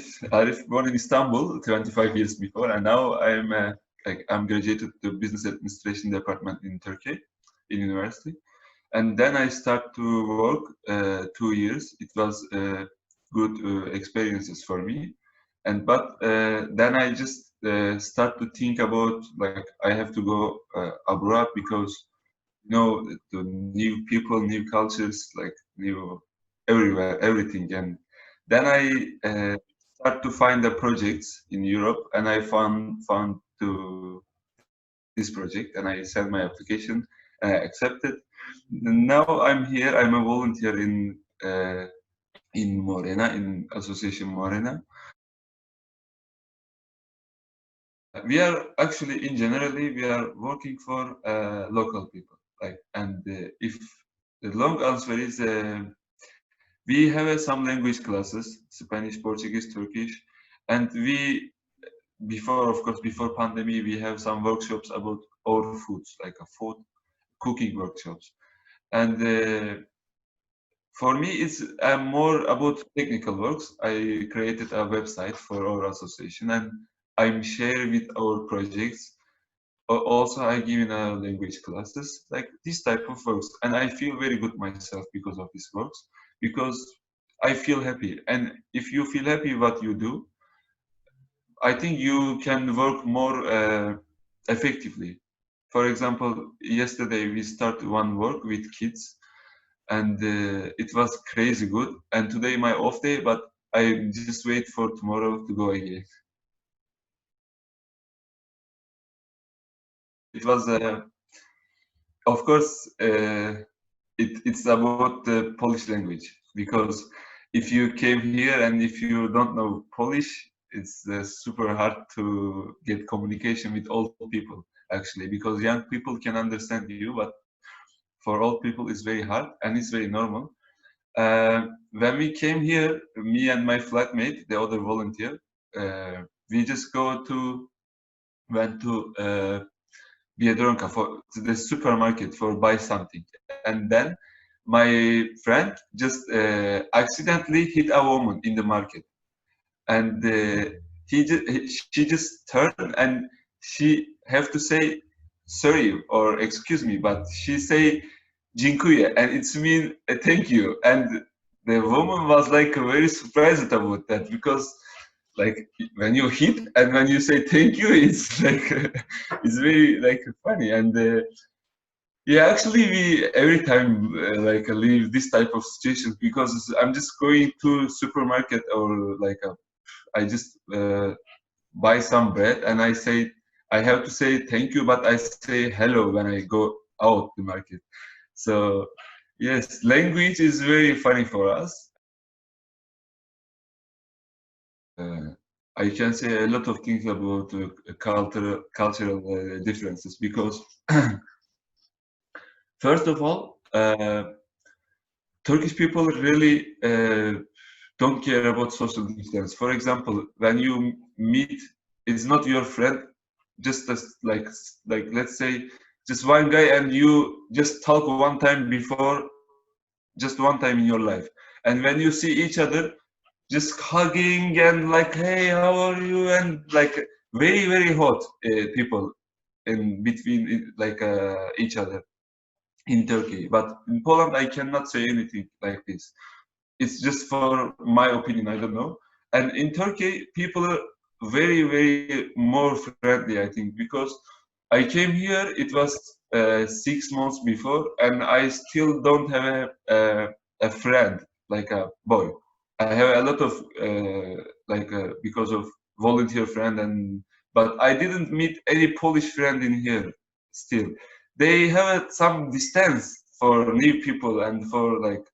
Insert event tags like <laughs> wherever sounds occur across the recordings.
<laughs> Arif born in Istanbul 25 years before, and now I'm uh, I'm graduated to business administration department in Turkey, in university, and then I start to work uh, two years. It was uh, good uh, experiences for me, and but uh, then I just uh, start to think about like I have to go abroad because you know the new people, new cultures, like new everywhere, everything, and then I start to find the projects in Europe, and I found found to this project, and I sent my application, uh, accepted. Now I'm here. I'm a volunteer in uh, in Morena, in Association Morena. We are actually, in generally, we are working for uh, local people. Like, and uh, if the long answer is uh, we have uh, some language classes, Spanish, Portuguese, Turkish, and we, before, of course, before pandemic, we have some workshops about our foods, like a food cooking workshops. And uh, for me, it's uh, more about technical works. I created a website for our association and I'm sharing with our projects. Also, I give in language classes, like this type of works. And I feel very good myself because of these works because I feel happy. And if you feel happy what you do, I think you can work more uh, effectively. For example, yesterday we started one work with kids and uh, it was crazy good. And today my off day, but I just wait for tomorrow to go again. It was, uh, of course, uh, it, it's about the Polish language because if you came here and if you don't know Polish, it's uh, super hard to get communication with old people actually because young people can understand you, but for old people it's very hard and it's very normal. Uh, when we came here, me and my flatmate, the other volunteer, uh, we just go to went to uh, Biedronka for the supermarket for buy something, and then my friend just uh, accidentally hit a woman in the market, and uh, he just, she just turned and she have to say sorry or excuse me, but she say dziękuję and it's mean uh, thank you. And the woman was like very surprised about that because like when you hit and when you say thank you it's <laughs> like it's very like funny. And uh, yeah actually we every time uh, like leave this type of situation because i'm just going to supermarket or like a, I just uh, buy some bread and i say i have to say thank you but i say hello when i go out the market. So yes language is very funny for us. Uh, I can say a lot of things about uh, cultural cultural uh, differences because <clears throat> first of all, uh, Turkish people really uh, don't care about social distance. For example, when you meet, it's not your friend, just as like like let's say just one guy and you just talk one time before, just one time in your life, and when you see each other just hugging and like hey how are you? And like very very hot uh, people in between like uh, each other in turkey. But in poland i cannot say anything like this. It's just for my opinion i don't know. And in turkey people are very very more friendly i think because i came here it was uh, six months before and i still don't have a, a, a friend like a boy I have a lot of uh, like uh, because of volunteer friend and but I didn't meet any Polish friend in here still. They have some distance for new people and for like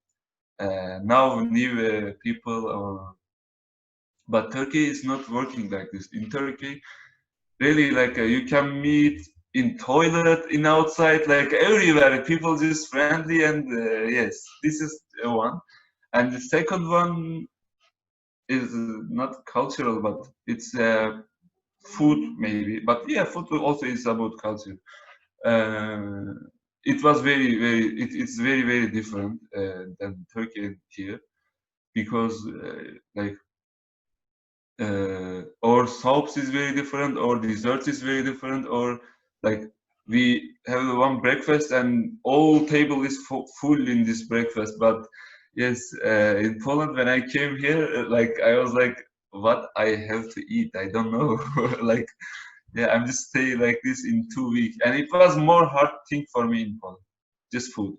uh, now new uh, people or but Turkey is not working like this. In Turkey, really like uh, you can meet in toilet, in outside, like everywhere. People just friendly and uh, yes, this is one. And the second one is not cultural, but it's uh, food maybe. But yeah, food also is about culture. Uh, it was very, very, it, it's very, very different uh, than Turkey here because uh, like uh, or soups is very different, or desserts is very different, or like we have one breakfast and all table is full in this breakfast. But yes, uh, in Poland when I came here, like I was like, what I have to eat? I don't know. <laughs> like, yeah, I'm just staying like this in two weeks, and it was more hard thing for me in Poland, just food.